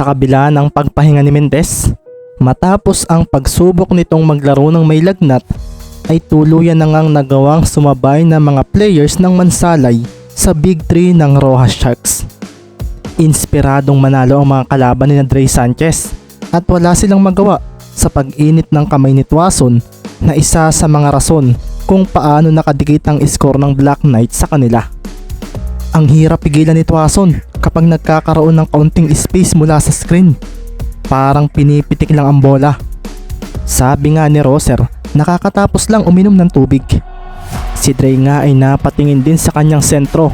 Sa kabila ng pagpahinga ni Mendez, matapos ang pagsubok nitong maglaro ng may lagnat, ay tuluyan na ngang nagawang sumabay ng mga players ng Mansalay sa Big 3 ng Rojas Sharks. Inspiradong manalo ang mga kalaban ni Dre Sanchez at wala silang magawa sa pag-init ng kamay ni Tuason na isa sa mga rason kung paano nakadikit ang score ng Black Knight sa kanila. Ang hirap pigilan ni Tuason kapag nagkakaroon ng kaunting space mula sa screen. Parang pinipitik lang ang bola. Sabi nga ni Roser, nakakatapos lang uminom ng tubig. Si Dre nga ay napatingin din sa kanyang sentro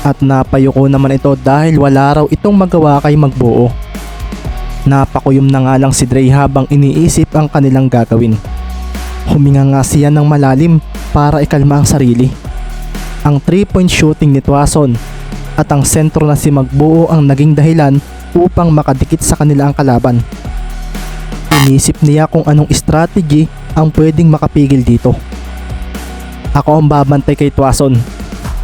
at napayuko naman ito dahil wala raw itong magawa kay magbuo. Napakuyom na nga lang si Dre habang iniisip ang kanilang gagawin. Huminga nga siya ng malalim para ikalma ang sarili. Ang 3-point shooting ni Tuason at ang sentro na si Magbuo ang naging dahilan upang makadikit sa kanila ang kalaban. Inisip niya kung anong strategy ang pwedeng makapigil dito. Ako ang babantay kay Tuason.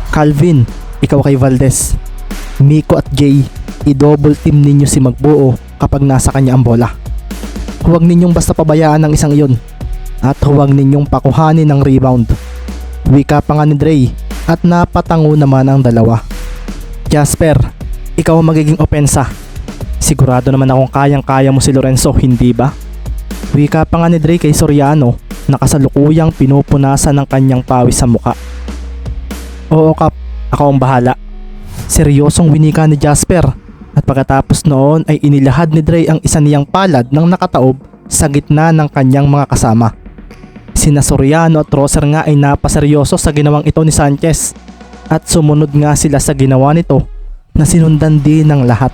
Calvin, ikaw kay Valdez. Miko at Jay, i-double team ninyo si Magbuo kapag nasa kanya ang bola. Huwag ninyong basta pabayaan ang isang iyon at huwag ninyong pakuhanin ng rebound. Wika pa nga ni Dre at napatango naman ang dalawa. Jasper, ikaw ang magiging opensa. Sigurado naman akong kayang-kaya mo si Lorenzo, hindi ba? Wika pa nga ni Dre kay Soriano na kasalukuyang pinupunasan ng kanyang pawis sa muka. Oo kap, ako ang bahala. Seryosong winika ni Jasper at pagkatapos noon ay inilahad ni Dre ang isa niyang palad ng nakataob sa gitna ng kanyang mga kasama. Sina Soriano at Roser nga ay napaseryoso sa ginawang ito ni Sanchez at sumunod nga sila sa ginawa nito na sinundan din ng lahat.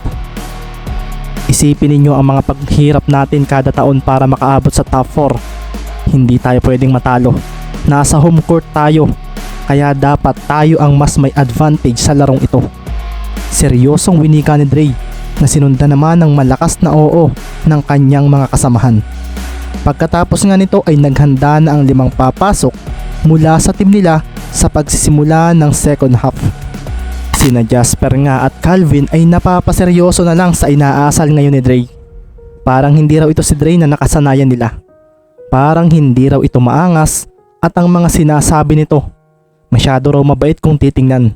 Isipin ninyo ang mga paghirap natin kada taon para makaabot sa top 4. Hindi tayo pwedeng matalo. Nasa home court tayo kaya dapat tayo ang mas may advantage sa larong ito. Seryosong winika ni Dre na sinundan naman ng malakas na oo ng kanyang mga kasamahan. Pagkatapos nga nito ay naghanda na ang limang papasok mula sa team nila sa pagsisimula ng second half. Sina Jasper nga at Calvin ay napapaseryoso na lang sa inaasal ngayon ni Dre. Parang hindi raw ito si Dre na nakasanayan nila. Parang hindi raw ito maangas at ang mga sinasabi nito masyado raw mabait kung titingnan.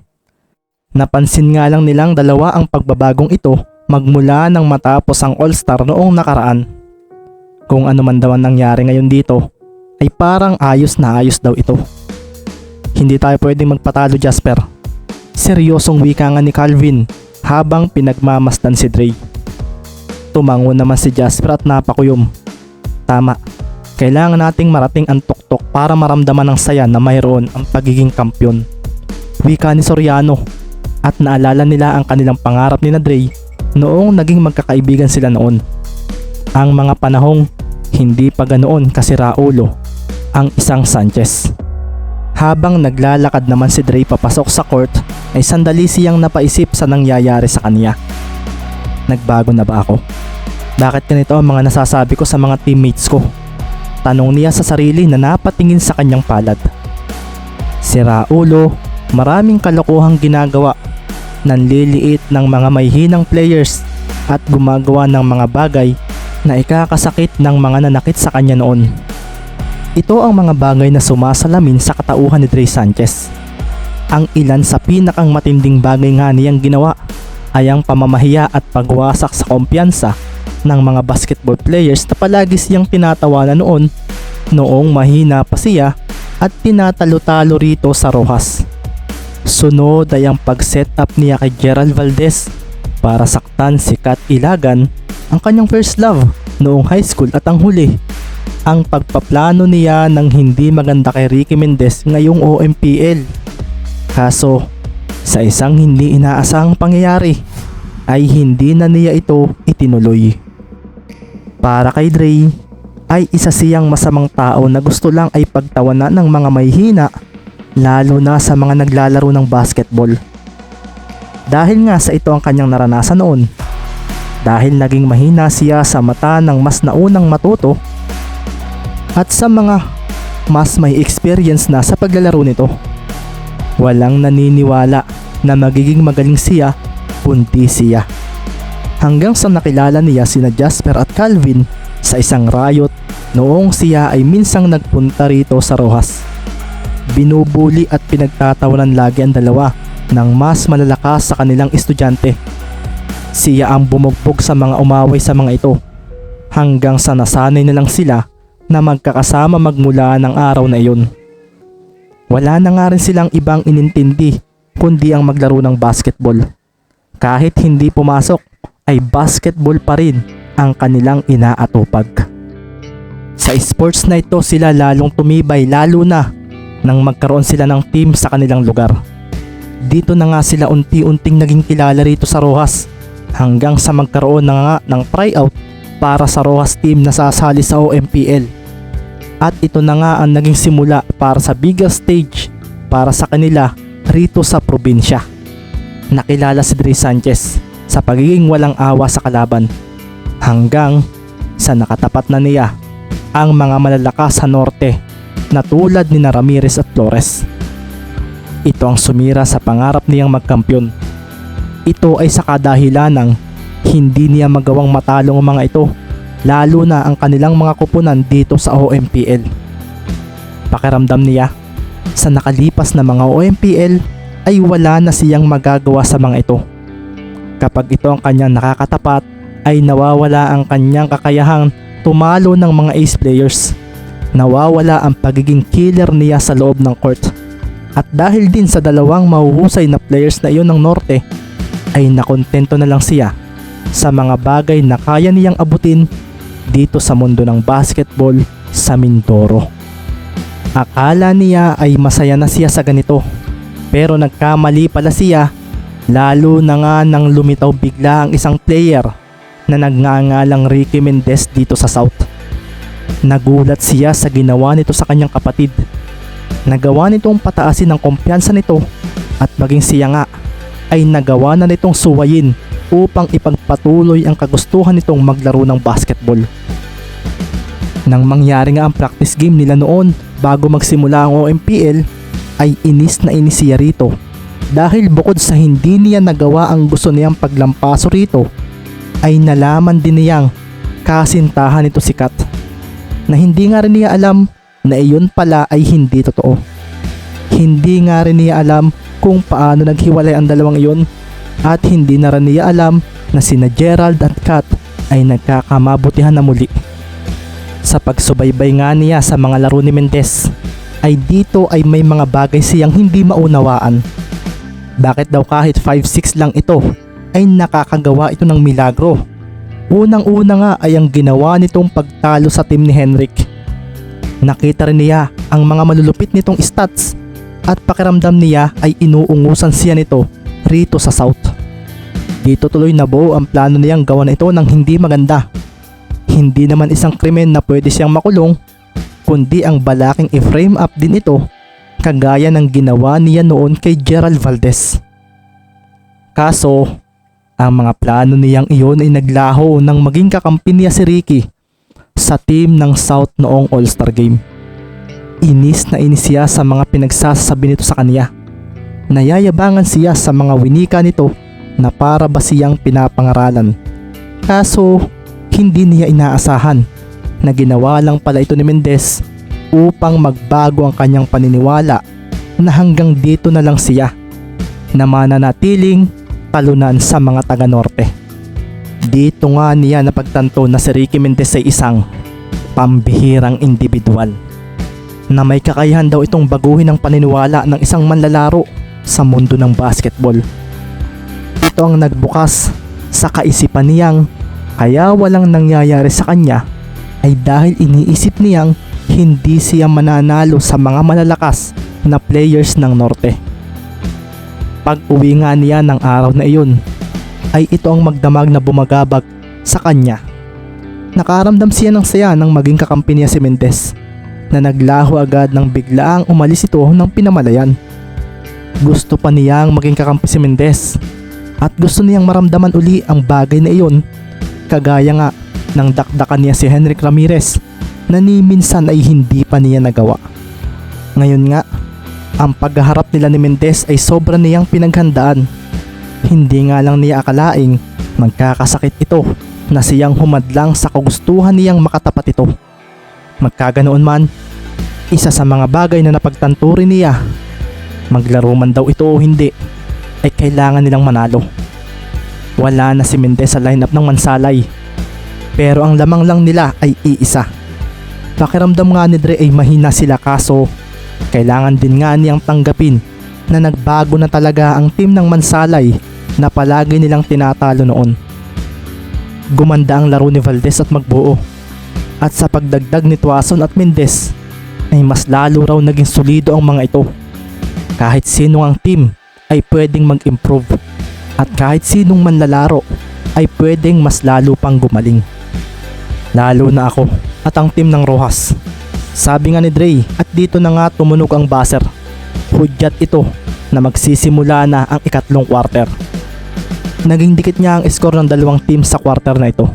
Napansin nga lang nilang dalawa ang pagbabagong ito magmula nang matapos ang All-Star noong nakaraan. Kung ano man daw ang nangyari ngayon dito, ay parang ayos na ayos daw ito. Hindi tayo pwedeng magpatalo Jasper. Seryosong wika nga ni Calvin habang pinagmamasdan si Dre. Tumango naman si Jasper at napakuyom. Tama, kailangan nating marating ang tuktok para maramdaman ng saya na mayroon ang pagiging kampyon. Wika ni Soriano at naalala nila ang kanilang pangarap ni na Dre noong naging magkakaibigan sila noon. Ang mga panahong hindi pa ganoon kasi Raulo ang isang Sanchez. Habang naglalakad naman si Dre papasok sa court ay sandali siyang napaisip sa nangyayari sa kanya. Nagbago na ba ako? Bakit ganito ang mga nasasabi ko sa mga teammates ko? Tanong niya sa sarili na napatingin sa kanyang palad. Si Raulo, maraming kalokohang ginagawa nanliliit ng mga may players at gumagawa ng mga bagay na ikakasakit ng mga nanakit sa kanya noon. Ito ang mga bagay na sumasalamin sa katauhan ni Dre Sanchez. Ang ilan sa pinakang matinding bagay nga niyang ginawa ay ang pamamahiya at pagwasak sa kumpiyansa ng mga basketball players na palagi siyang tinatawanan noon noong mahina pa siya at tinatalo-talo rito sa Rojas. Sunod ay ang pag-set up niya kay Gerald Valdez para saktan si Kat Ilagan ang kanyang first love noong high school at ang huli ang pagpaplano niya ng hindi maganda kay Ricky Mendez ngayong OMPL. Kaso sa isang hindi inaasahang pangyayari ay hindi na niya ito itinuloy. Para kay Dre ay isa siyang masamang tao na gusto lang ay pagtawanan ng mga may hina lalo na sa mga naglalaro ng basketball. Dahil nga sa ito ang kanyang naranasan noon dahil naging mahina siya sa mata ng mas naunang matuto at sa mga mas may experience na sa paglalaro nito. Walang naniniwala na magiging magaling siya kundi siya. hanggang sa nakilala niya sina Jasper at Calvin sa isang riot noong siya ay minsang nagpunta rito sa Rojas. Binubuli at pinagtatawanan lagi ang dalawa ng mas malalakas sa kanilang estudyante. Siya ang bumugbog sa mga umaway sa mga ito hanggang sa nasanay na lang sila na magkakasama magmula ng araw na iyon. Wala na nga rin silang ibang inintindi kundi ang maglaro ng basketball. Kahit hindi pumasok ay basketball pa rin ang kanilang inaatupag. Sa sports na ito sila lalong tumibay lalo na nang magkaroon sila ng team sa kanilang lugar. Dito na nga sila unti-unting naging kilala rito sa Rojas hanggang sa magkaroon na nga ng tryout para sa Rojas team na sasali sa OMPL. At ito na nga ang naging simula para sa bigger stage para sa kanila rito sa probinsya. Nakilala si Dre Sanchez sa pagiging walang awa sa kalaban hanggang sa nakatapat na niya ang mga malalakas sa norte na tulad ni Ramirez at Flores. Ito ang sumira sa pangarap niyang magkampiyon. Ito ay sa kadahilan ng hindi niya magawang matalo ang mga ito lalo na ang kanilang mga kupunan dito sa OMPL. Pakiramdam niya sa nakalipas na mga OMPL ay wala na siyang magagawa sa mga ito. Kapag ito ang kanyang nakakatapat ay nawawala ang kanyang kakayahang tumalo ng mga ace players. Nawawala ang pagiging killer niya sa loob ng court. At dahil din sa dalawang mahuhusay na players na iyon ng Norte, ay nakontento na lang siya sa mga bagay na kaya niyang abutin dito sa mundo ng basketball sa Mindoro. Akala niya ay masaya na siya sa ganito pero nagkamali pala siya lalo na nga nang lumitaw bigla ang isang player na nagngangalang Ricky Mendez dito sa South. Nagulat siya sa ginawa nito sa kanyang kapatid. Nagawa nitong pataasin ang kumpiyansa nito at maging siya nga ay nagawa na nitong suwayin upang ipagpatuloy ang kagustuhan nitong maglaro ng basketball. Nang mangyari nga ang practice game nila noon bago magsimula ang OMPL ay inis na inis siya rito dahil bukod sa hindi niya nagawa ang gusto niyang paglampaso rito ay nalaman din niyang kasintahan nito si Kat na hindi nga rin niya alam na iyon pala ay hindi totoo. Hindi nga rin niya alam kung paano naghiwalay ang dalawang iyon at hindi na rin niya alam na sina Gerald at Kat ay nagkakamabutihan na muli. Sa pagsubaybay nga niya sa mga laro ni Mendez ay dito ay may mga bagay siyang hindi maunawaan. Bakit daw kahit 5'6 lang ito ay nakakagawa ito ng milagro? Unang-una nga ay ang ginawa nitong pagtalo sa team ni Henrik. Nakita rin niya ang mga malulupit nitong stats at pakiramdam niya ay inuungusan siya nito rito sa South. Dito tuloy nabuo ang plano niyang gawa na ito ng hindi maganda. Hindi naman isang krimen na pwede siyang makulong, kundi ang balaking i-frame up din ito kagaya ng ginawa niya noon kay Gerald Valdez. Kaso, ang mga plano niyang iyon ay naglaho nang maging kakampi niya si Ricky sa team ng South noong All-Star Game. Inis na inis siya sa mga pinagsasabi nito sa kanya. Nayayabangan siya sa mga winika nito na para ba siyang pinapangaralan. Kaso, hindi niya inaasahan na ginawa lang pala ito ni Mendez upang magbago ang kanyang paniniwala na hanggang dito na lang siya na mananatiling talunan sa mga taga-norte. Dito nga niya napagtanto na si Ricky Mendez ay isang pambihirang individual na may kakayahan daw itong baguhin ang paniniwala ng isang manlalaro sa mundo ng basketball. Ito ang nagbukas sa kaisipan niyang kaya walang nangyayari sa kanya ay dahil iniisip niyang hindi siya mananalo sa mga malalakas na players ng Norte. Pag uwi nga niya ng araw na iyon, ay ito ang magdamag na bumagabag sa kanya. Nakaramdam siya ng saya nang maging kakampi niya si Mendez na naglaho agad nang biglaang umalis ito ng pinamalayan. Gusto pa niyang maging kakampi si Mendez at gusto niyang maramdaman uli ang bagay na iyon kagaya nga ng dakdakan niya si Henrik Ramirez na ni minsan ay hindi pa niya nagawa. Ngayon nga, ang pagharap nila ni Mendez ay sobra niyang pinaghandaan. Hindi nga lang niya akalaing Magkakasakit ito na siyang humadlang sa kagustuhan niyang makatapat ito. Magkaganoon man, isa sa mga bagay na napagtanto rin niya, maglaro man daw ito o hindi, ay kailangan nilang manalo. Wala na si Mendez sa lineup ng Mansalay. Pero ang lamang lang nila ay iisa. Pakiramdam nga ni Dre ay mahina sila kaso kailangan din nga niyang tanggapin na nagbago na talaga ang team ng Mansalay na palagi nilang tinatalo noon. Gumanda ang laro ni Valdez at Magbuo. At sa pagdagdag ni Tuason at Mendez ay mas lalo raw naging solido ang mga ito. Kahit sino ang team ay pwedeng mag-improve at kahit sinong manlalaro ay pwedeng mas lalo pang gumaling. Lalo na ako at ang team ng Rojas. Sabi nga ni Dre at dito na nga tumunog ang buzzer. Hudyat ito na magsisimula na ang ikatlong quarter. Naging dikit niya ang score ng dalawang team sa quarter na ito.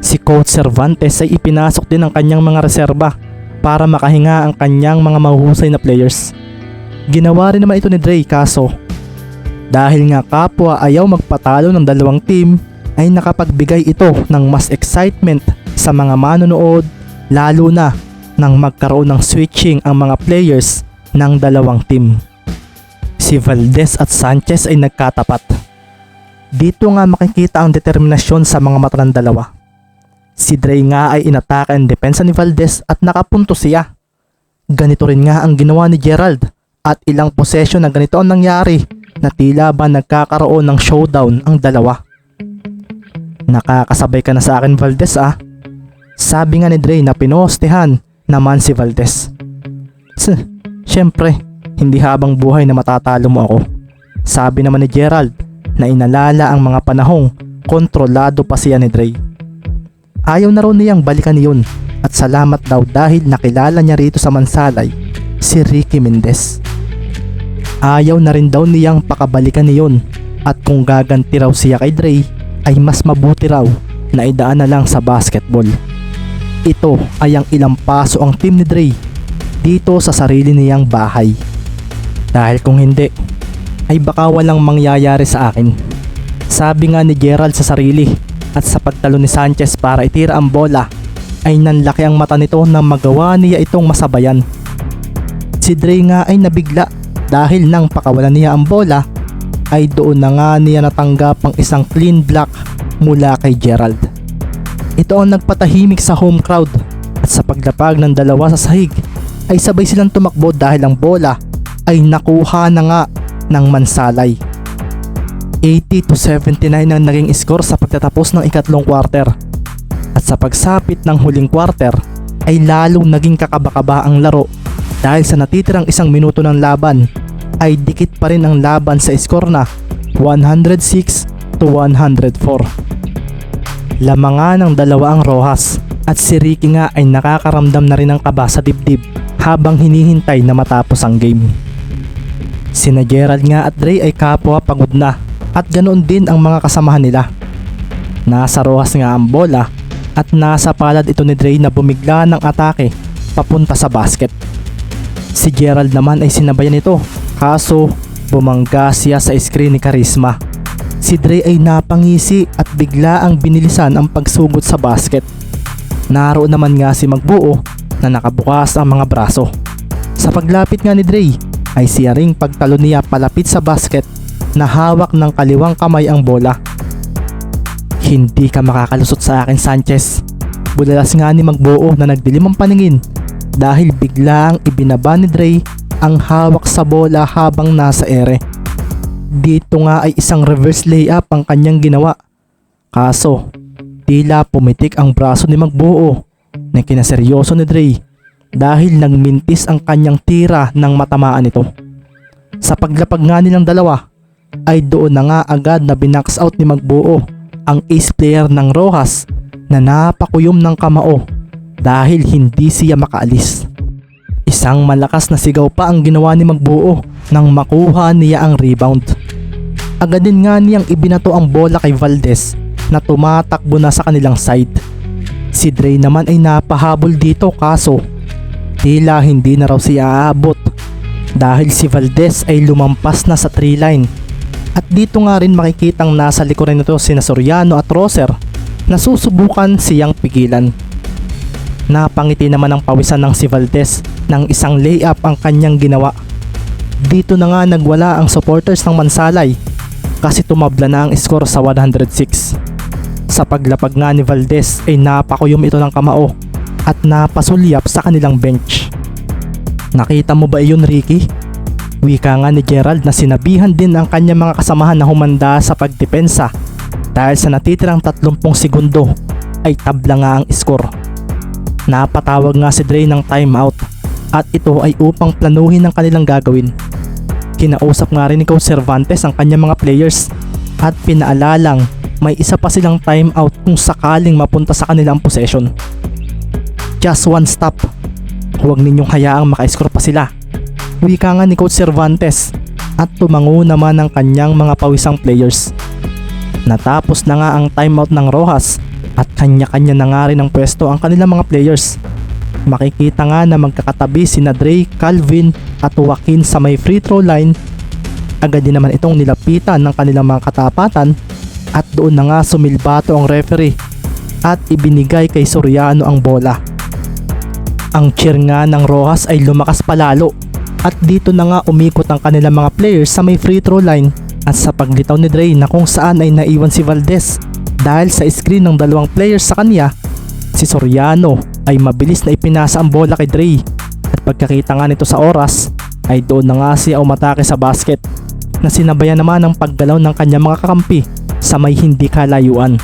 Si Coach Cervantes ay ipinasok din ang kanyang mga reserba para makahinga ang kanyang mga mahuhusay na players. Ginawa rin naman ito ni Dre kaso dahil nga kapwa ayaw magpatalo ng dalawang team ay nakapagbigay ito ng mas excitement sa mga manonood lalo na nang magkaroon ng switching ang mga players ng dalawang team. Si Valdez at Sanchez ay nagkatapat. Dito nga makikita ang determinasyon sa mga mata ng dalawa. Si Dre nga ay inatake ang depensa ni Valdez at nakapunto siya. Ganito rin nga ang ginawa ni Gerald at ilang posesyon na ganito ang nangyari na tila ba nagkakaroon ng showdown ang dalawa. Nakakasabay ka na sa akin Valdez ah. Sabi nga ni Dre na pinostehan naman si Valdez. S Siyempre, hindi habang buhay na matatalo mo ako. Sabi naman ni Gerald na inalala ang mga panahong kontrolado pa siya ni Dre. Ayaw na raw niyang balikan yun at salamat daw dahil nakilala niya rito sa Mansalay si Ricky Mendez. Ayaw na rin daw niyang pakabalikan niyon at kung gaganti raw siya kay Dre ay mas mabuti raw na idaan na lang sa basketball. Ito ay ang ilang paso ang team ni Dre dito sa sarili niyang bahay. Dahil kung hindi, ay baka walang mangyayari sa akin. Sabi nga ni Gerald sa sarili at sa pagtalo ni Sanchez para itira ang bola ay nanlaki ang mata nito na magawa niya itong masabayan. Si Dre nga ay nabigla dahil nang pakawalan niya ang bola ay doon na nga niya natanggap ang isang clean block mula kay Gerald. Ito ang nagpatahimik sa home crowd at sa paglapag ng dalawa sa sahig ay sabay silang tumakbo dahil ang bola ay nakuha na nga ng mansalay. 80 to 79 ang naging score sa pagtatapos ng ikatlong quarter. At sa pagsapit ng huling quarter ay lalong naging kakabakaba ang laro dahil sa natitirang isang minuto ng laban ay dikit pa rin ang laban sa score na 106 to 104. Lamang ng dalawa ang Rojas at si Ricky nga ay nakakaramdam na rin ng kaba sa dibdib habang hinihintay na matapos ang game. Sina Gerald nga at Dre ay kapwa pagod na at ganoon din ang mga kasamahan nila. Nasa Rojas nga ang bola at nasa palad ito ni Dre na bumigla ng atake papunta sa basket. Si Gerald naman ay sinabayan ito kaso bumangga siya sa screen ni Karisma. Si Dre ay napangisi at bigla ang binilisan ang pagsugod sa basket. Naroon naman nga si Magbuo na nakabukas ang mga braso. Sa paglapit nga ni Dre ay siya ring pagtalo niya palapit sa basket na hawak ng kaliwang kamay ang bola. Hindi ka makakalusot sa akin Sanchez. Bulalas nga ni Magbuo na nagdilim ang paningin dahil biglang ibinaba ni Dre ang hawak sa bola habang nasa ere. Dito nga ay isang reverse layup ang kanyang ginawa. Kaso, tila pumitik ang braso ni Magbuo na kinaseryoso ni Dre dahil nagmintis ang kanyang tira ng matamaan ito. Sa paglapag nga nilang dalawa, ay doon na nga agad na binax out ni Magbuo ang ace player ng Rojas na napakuyom ng kamao dahil hindi siya makaalis. Isang malakas na sigaw pa ang ginawa ni Magbuo nang makuha niya ang rebound. Agad din nga niyang ibinato ang bola kay Valdez na tumatakbo na sa kanilang side. Si Dre naman ay napahabol dito kaso tila hindi na raw siya aabot dahil si Valdez ay lumampas na sa 3 line. At dito nga rin makikitang nasa likuran nito sina Soriano at Roser na susubukan siyang pigilan. Napangiti naman ang pawisan ng si Valdez ng isang layup ang kanyang ginawa. Dito na nga nagwala ang supporters ng Mansalay kasi tumabla na ang score sa 106. Sa paglapag nga ni Valdez ay napakuyom ito ng kamao at napasulyap sa kanilang bench. Nakita mo ba iyon Ricky? Wika nga ni Gerald na sinabihan din ang kanyang mga kasamahan na humanda sa pagdepensa dahil sa natitirang 30 segundo ay tabla nga ang score. Napatawag nga si Dre ng timeout at ito ay upang planuhin ang kanilang gagawin. Kinausap nga rin ni Coach Cervantes ang kanyang mga players at pinaalalang may isa pa silang timeout kung sakaling mapunta sa kanilang possession. Just one stop. Huwag ninyong hayaang maka-score pa sila. Wika nga ni Coach Cervantes at tumango naman ang kanyang mga pawisang players. Natapos na nga ang timeout ng Rojas at kanya-kanya na nga rin ang pwesto ang kanilang mga players. Makikita nga na magkakatabi si Dre, Calvin at Joaquin sa may free throw line. Agad din naman itong nilapitan ng kanilang mga katapatan at doon na nga sumilbato ang referee at ibinigay kay Soriano ang bola. Ang cheer nga ng Rojas ay lumakas palalo at dito na nga umikot ang kanilang mga players sa may free throw line at sa paglitaw ni Dre na kung saan ay naiwan si Valdez dahil sa screen ng dalawang players sa kanya si Soriano ay mabilis na ipinasa ang bola kay Dre at pagkakita nga nito sa oras ay doon na nga siya umatake sa basket na sinabayan naman ang paggalaw ng kanyang mga kakampi sa may hindi kalayuan.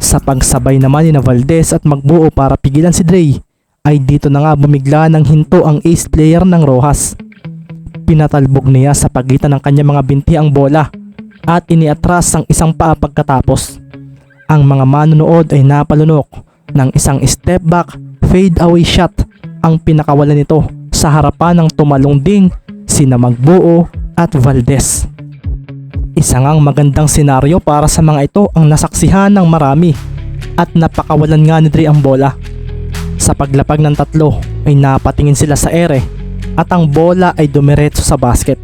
Sa pagsabay naman ni Valdez at magbuo para pigilan si Dre ay dito na nga bumigla ng hinto ang ace player ng Rojas. Pinatalbog niya sa pagitan ng kanyang mga binti ang bola at iniatras ang isang paa pagkatapos. Ang mga manonood ay napalunok ng isang step back fade away shot ang pinakawalan nito sa harapan ng tumalong ding sina Magbuo at Valdez. Isa ngang magandang senaryo para sa mga ito ang nasaksihan ng marami at napakawalan nga ni Dre ang bola. Sa paglapag ng tatlo ay napatingin sila sa ere at ang bola ay dumiretso sa basket.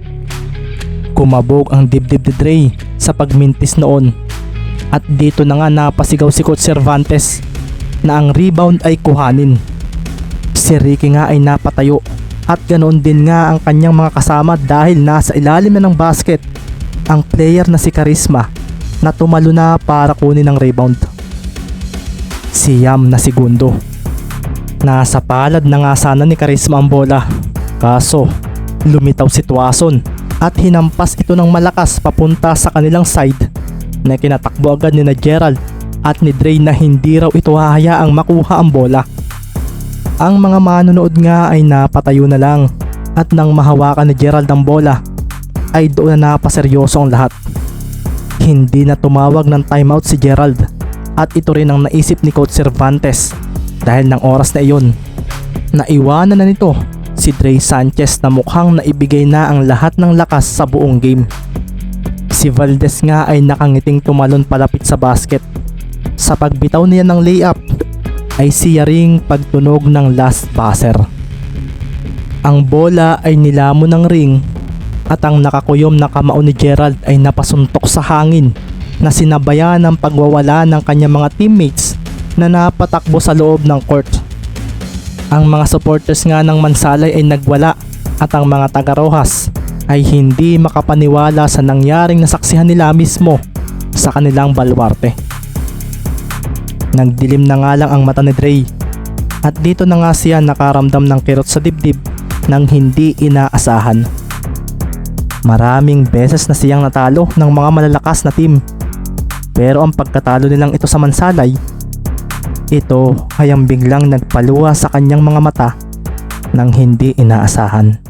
Kumabog ang dibdib ni Dre sa pagmintis noon at dito na nga napasigaw si Coach Cervantes na ang rebound ay kuhanin. Si Ricky nga ay napatayo at ganoon din nga ang kanyang mga kasama dahil nasa ilalim na ng basket ang player na si Karisma na tumalo na para kunin ang rebound. Si Yam na segundo. Nasa palad na nga sana ni Karisma ang bola. Kaso, lumitaw si Tuason at hinampas ito ng malakas papunta sa kanilang side na kinatakbo agad ni na Gerald at ni Dre na hindi raw ito hahayaang makuha ang bola. Ang mga manonood nga ay napatayo na lang at nang mahawakan ni Gerald ang bola ay doon na napaseryoso ang lahat. Hindi na tumawag ng timeout si Gerald at ito rin ang naisip ni Coach Cervantes dahil ng oras na iyon. Naiwanan na nito si Dre Sanchez na mukhang naibigay na ang lahat ng lakas sa buong game. Si Valdez nga ay nakangiting tumalon palapit sa basket. Sa pagbitaw niya ng layup ay siya ring pagtunog ng last buzzer. Ang bola ay nilamon ng ring at ang nakakuyom na kamao ni Gerald ay napasuntok sa hangin na sinabayan ng pagwawala ng kanyang mga teammates na napatakbo sa loob ng court. Ang mga supporters nga ng Mansalay ay nagwala at ang mga taga Rojas ay hindi makapaniwala sa nangyaring nasaksihan nila mismo sa kanilang balwarte. Nagdilim na nga lang ang mata ni Dre at dito na nga siya nakaramdam ng kirot sa dibdib nang hindi inaasahan. Maraming beses na siyang natalo ng mga malalakas na team pero ang pagkatalo nilang ito sa Mansalay ito ay ang biglang nagpaluwa sa kanyang mga mata nang hindi inaasahan.